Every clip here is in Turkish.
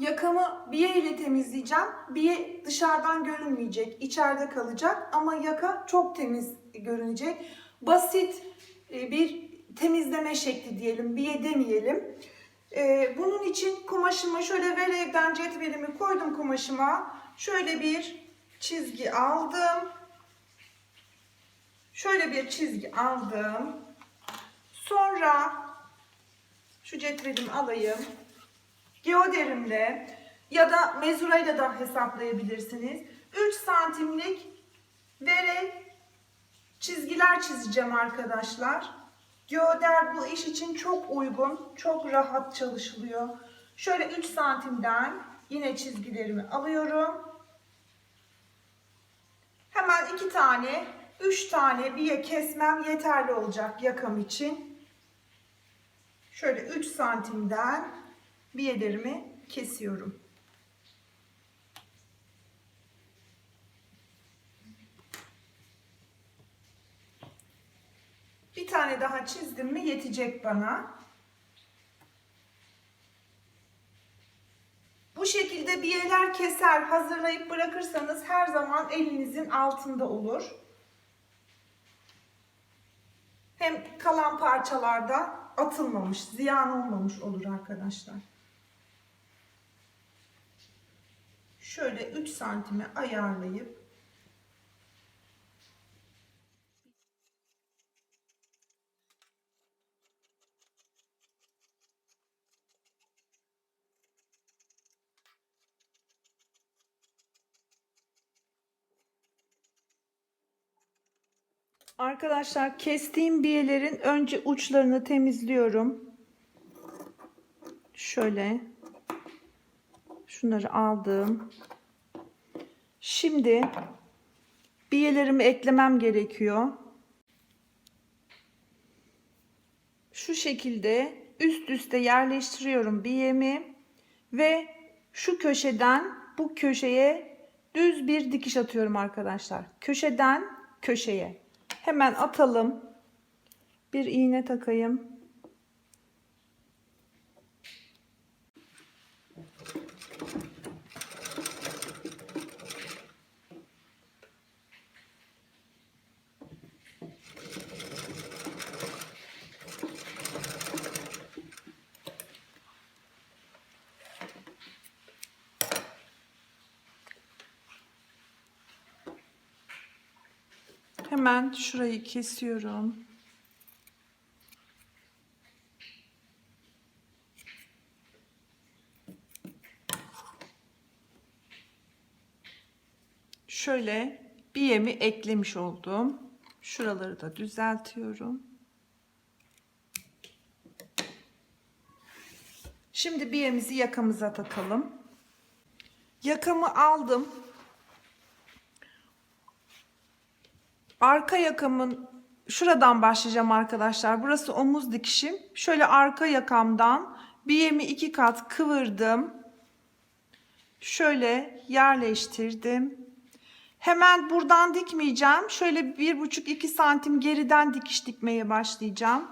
yakamı biye temizleyeceğim. Biye dışarıdan görünmeyecek, içeride kalacak ama yaka çok temiz görünecek. Basit e, bir temizleme şekli diyelim, biye demeyelim. E, Bunun için kumaşımı şöyle ver evden cetvelimi koydum kumaşıma. Şöyle bir çizgi aldım. Şöyle bir çizgi aldım. Sonra şu cetvelimi alayım. Geoderimle ya da mezurayla da hesaplayabilirsiniz. 3 santimlik vere çizgiler çizeceğim arkadaşlar. Geoder bu iş için çok uygun, çok rahat çalışılıyor. Şöyle 3 santimden yine çizgilerimi alıyorum. Hemen iki tane, üç tane biye kesmem yeterli olacak yakam için. Şöyle 3 santimden biyelerimi kesiyorum. Bir tane daha çizdim mi yetecek bana. Bu şekilde biyeler keser hazırlayıp bırakırsanız her zaman elinizin altında olur. Hem kalan parçalarda atılmamış, ziyan olmamış olur arkadaşlar. Şöyle 3 santime ayarlayıp Arkadaşlar kestiğim biyelerin önce uçlarını temizliyorum. Şöyle şunları aldım. Şimdi biyelerimi eklemem gerekiyor. Şu şekilde üst üste yerleştiriyorum biyemi ve şu köşeden bu köşeye düz bir dikiş atıyorum arkadaşlar. Köşeden köşeye. Hemen atalım. Bir iğne takayım. Hemen şurayı kesiyorum. Şöyle biyemi eklemiş oldum. Şuraları da düzeltiyorum. Şimdi biyemizi yakamıza takalım. Yakamı aldım. Arka yakamın şuradan başlayacağım arkadaşlar. Burası omuz dikişim. Şöyle arka yakamdan biyemi iki kat kıvırdım. Şöyle yerleştirdim. Hemen buradan dikmeyeceğim. Şöyle bir buçuk iki santim geriden dikiş dikmeye başlayacağım.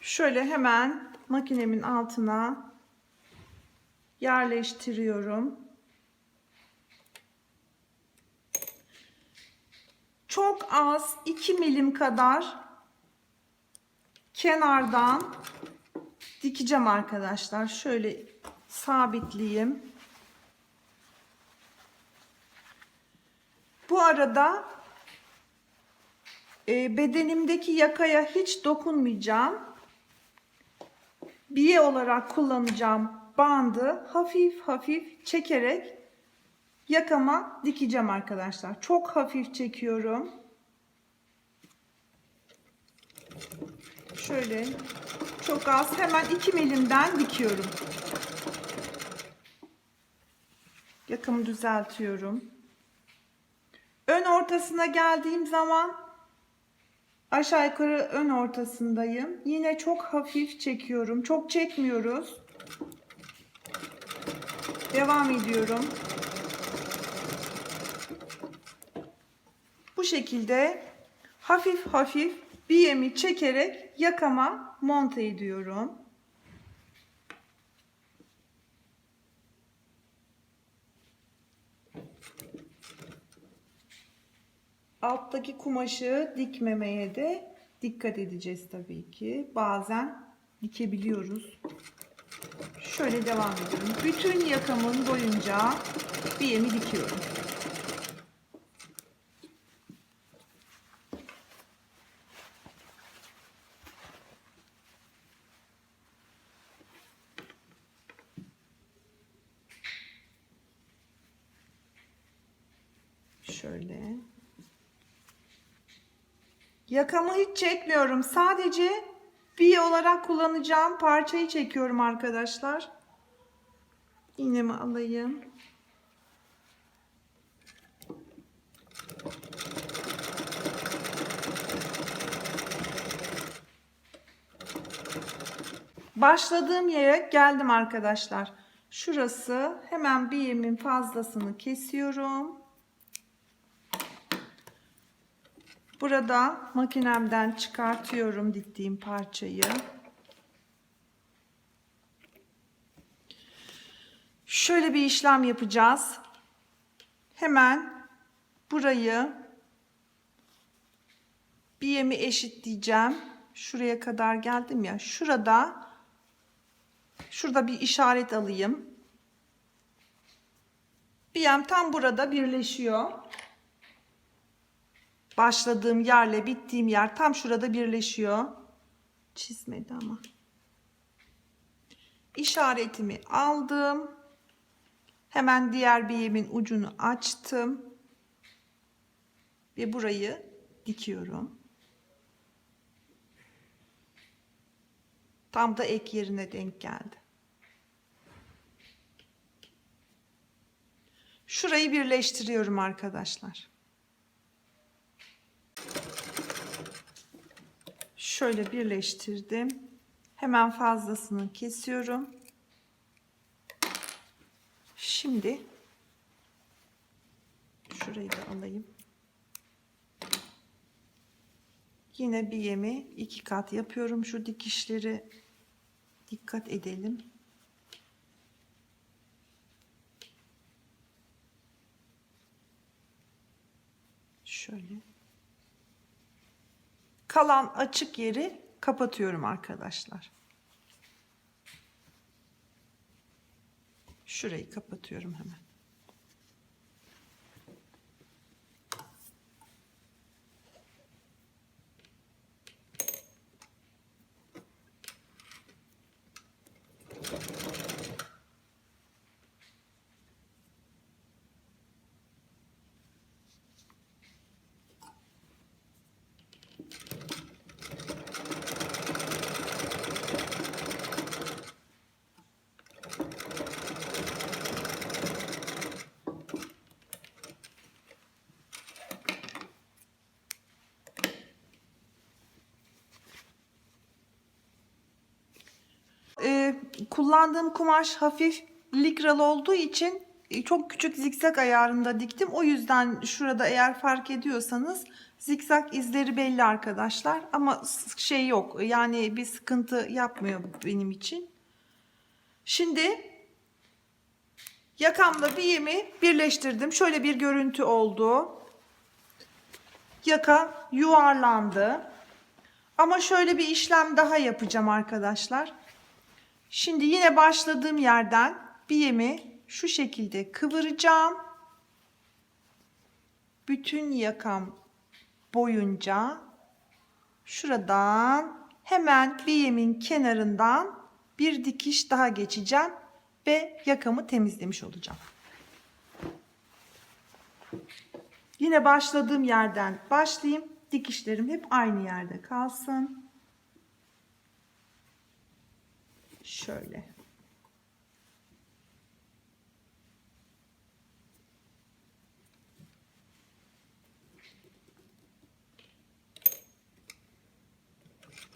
Şöyle hemen makinemin altına yerleştiriyorum. Çok az 2 milim kadar kenardan dikeceğim arkadaşlar. Şöyle sabitleyeyim. Bu arada e, bedenimdeki yakaya hiç dokunmayacağım. Biye olarak kullanacağım bandı hafif hafif çekerek yakama dikeceğim arkadaşlar. Çok hafif çekiyorum. Şöyle çok az hemen 2 milimden dikiyorum. Yakamı düzeltiyorum. Ön ortasına geldiğim zaman aşağı yukarı ön ortasındayım. Yine çok hafif çekiyorum. Çok çekmiyoruz. Devam ediyorum. şekilde hafif hafif bir yemi çekerek yakama monte ediyorum. Alttaki kumaşı dikmemeye de dikkat edeceğiz tabii ki. Bazen dikebiliyoruz. Şöyle devam ediyorum. Bütün yakamın boyunca bir yemi dikiyorum. Şöyle. Yakamı hiç çekmiyorum. Sadece bir olarak kullanacağım parçayı çekiyorum arkadaşlar. İğnemi alayım. Başladığım yere geldim arkadaşlar. Şurası hemen bir yemin fazlasını kesiyorum. Burada makinemden çıkartıyorum diktiğim parçayı. Şöyle bir işlem yapacağız. Hemen burayı bir yemi eşitleyeceğim. Şuraya kadar geldim ya. Şurada şurada bir işaret alayım. Bir yem tam burada birleşiyor başladığım yerle bittiğim yer tam şurada birleşiyor. Çizmedi ama. İşaretimi aldım. Hemen diğer bir yemin ucunu açtım. Ve burayı dikiyorum. Tam da ek yerine denk geldi. Şurayı birleştiriyorum arkadaşlar. Şöyle birleştirdim. Hemen fazlasını kesiyorum. Şimdi şurayı da alayım. Yine bir yemi iki kat yapıyorum. Şu dikişleri dikkat edelim. Şöyle kalan açık yeri kapatıyorum arkadaşlar. Şurayı kapatıyorum hemen. Kullandığım kumaş hafif likralı olduğu için e, çok küçük zikzak ayarında diktim. O yüzden şurada eğer fark ediyorsanız zikzak izleri belli arkadaşlar. Ama şey yok yani bir sıkıntı yapmıyor benim için. Şimdi yakamla bir yemi birleştirdim. Şöyle bir görüntü oldu. Yaka yuvarlandı. Ama şöyle bir işlem daha yapacağım arkadaşlar. Şimdi yine başladığım yerden bir yemi şu şekilde kıvıracağım. Bütün yakam boyunca şuradan hemen bir yemin kenarından bir dikiş daha geçeceğim ve yakamı temizlemiş olacağım. Yine başladığım yerden başlayayım. Dikişlerim hep aynı yerde kalsın. Şöyle.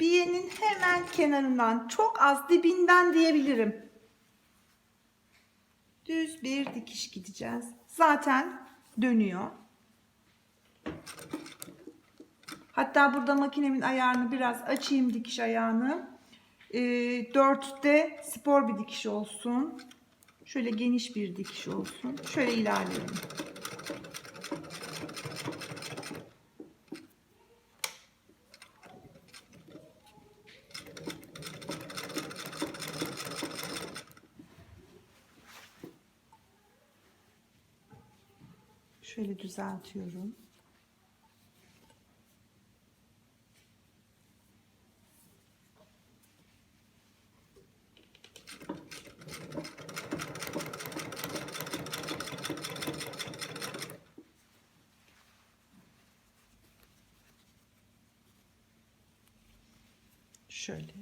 Biyenin hemen kenarından çok az dibinden diyebilirim. Düz bir dikiş gideceğiz. Zaten dönüyor. Hatta burada makinemin ayarını biraz açayım dikiş ayağını. Ee, e, 4'te spor bir dikiş olsun. Şöyle geniş bir dikiş olsun. Şöyle ilerliyorum. Şöyle düzeltiyorum. Şöyle.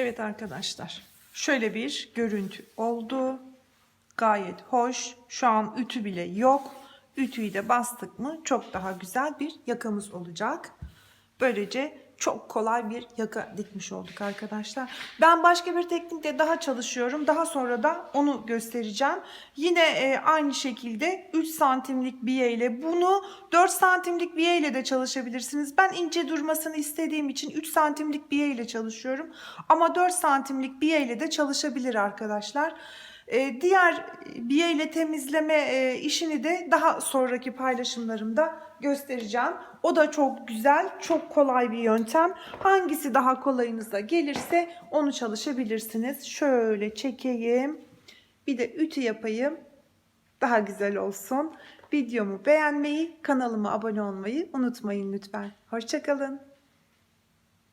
Evet arkadaşlar. Şöyle bir görüntü oldu. Gayet hoş. Şu an ütü bile yok. Ütüyü de bastık mı çok daha güzel bir yakamız olacak. Böylece çok kolay bir yaka dikmiş olduk arkadaşlar. Ben başka bir teknikle daha çalışıyorum. Daha sonra da onu göstereceğim. Yine e, aynı şekilde 3 santimlik biye ile bunu 4 santimlik biye ile de çalışabilirsiniz. Ben ince durmasını istediğim için 3 santimlik biye ile çalışıyorum. Ama 4 santimlik biye ile de çalışabilir arkadaşlar. E, diğer biye ile temizleme e, işini de daha sonraki paylaşımlarımda göstereceğim. O da çok güzel, çok kolay bir yöntem. Hangisi daha kolayınıza gelirse onu çalışabilirsiniz. Şöyle çekeyim. Bir de ütü yapayım. Daha güzel olsun. Videomu beğenmeyi, kanalıma abone olmayı unutmayın lütfen. Hoşçakalın.